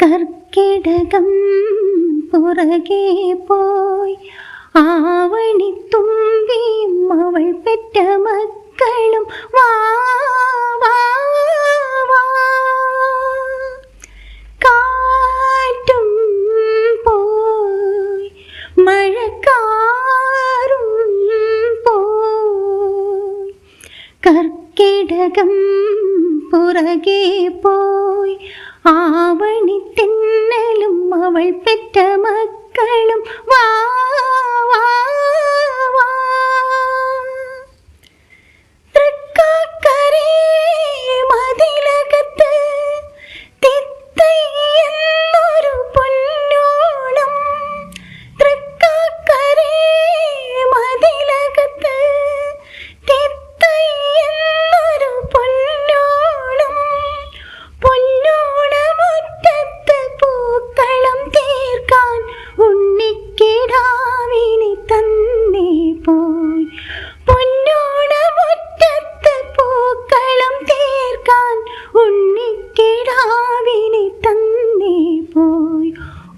കർക്കിടകം പുറകെ പോയി. ആവണി ആവണിത്തുമ്പിയും അവൾ പെറ്റ മക്കളും വാ കർക്കിടകം പുറകെ പോയി ആവ അവൾ പെറ്റ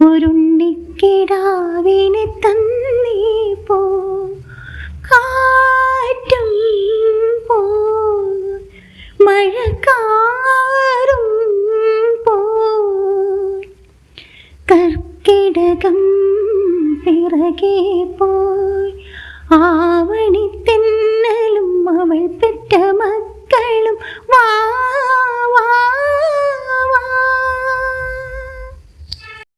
പോയി തന്നീ പോ കാറ്റും പോ. മഴക്കാറും പോ. കർക്കിടകം പിറകെ പോയി. പെറ്റ